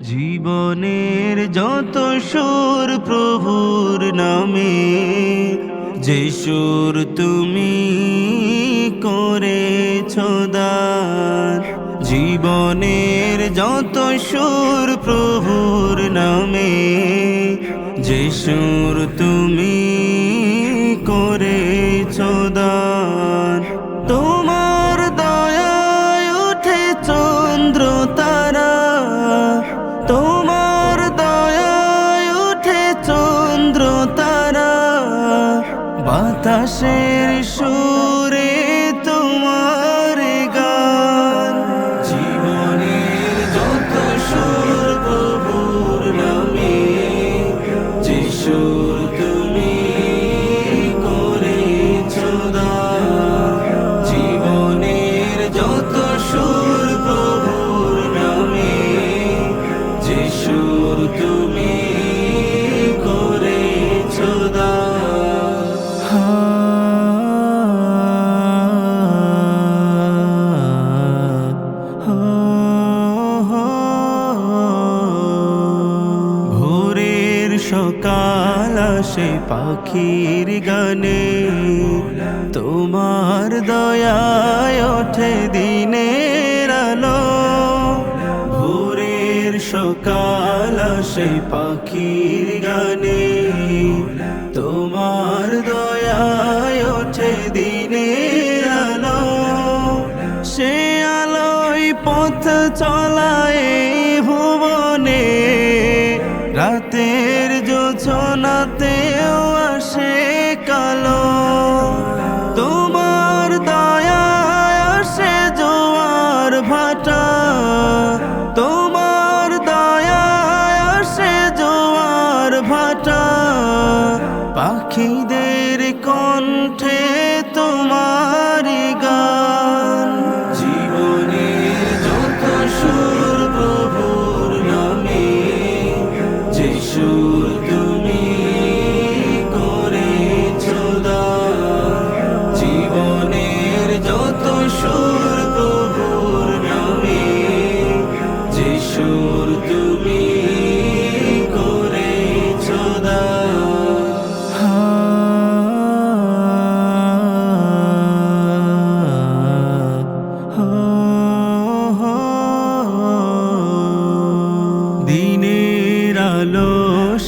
জীবনের যত সুর প্রভুর নামে, যে সুর তুমি করেছ দান, জীবনের যত সুর প্রভুর নামে, যে সুর তুমি করেছ বাতাসের সুরে তোমার গান জীবনের যত সুর প্রভুর নামে, যে সুর তুমি করেছ। জীবনের যত সুর প্রভুর নামে, যে সুর তুমি সকাল আসে পাখির গানে। তোমার দয়ায় ওঠে দিনের আলো। ভোরের সকাল আসে পাখির গানে। তোমার দয়ায় ওঠে দিনের আলো। সে আলোয় পথ চলায় ভুবনে। রাতের যোছনাতেও আসে কালো। তোমার দয়ায় আসে জোয়ার ভাটা। তোমার দয়ায় আসে জোয়ার ভাটা। পাখিদের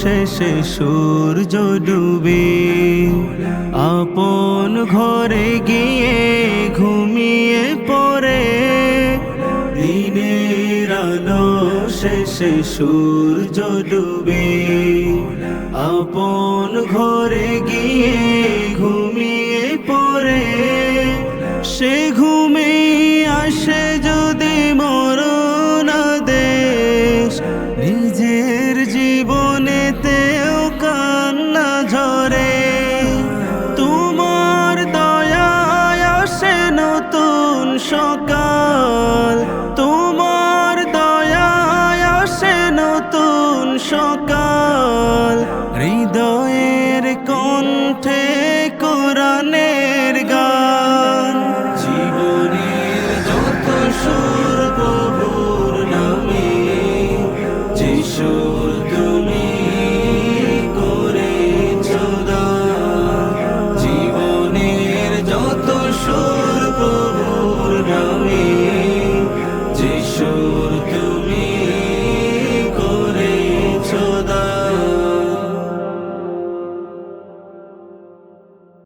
শেষে সূর্য ডুবে। আপন ঘরে গিয়ে ঘুমিয়ে পড়ে। দিনের আলো শেষে সূর্য ডুবে। আপন ঘরে গিয়ে সকাল হৃদয়ের কণ্ঠে কোরআনের গা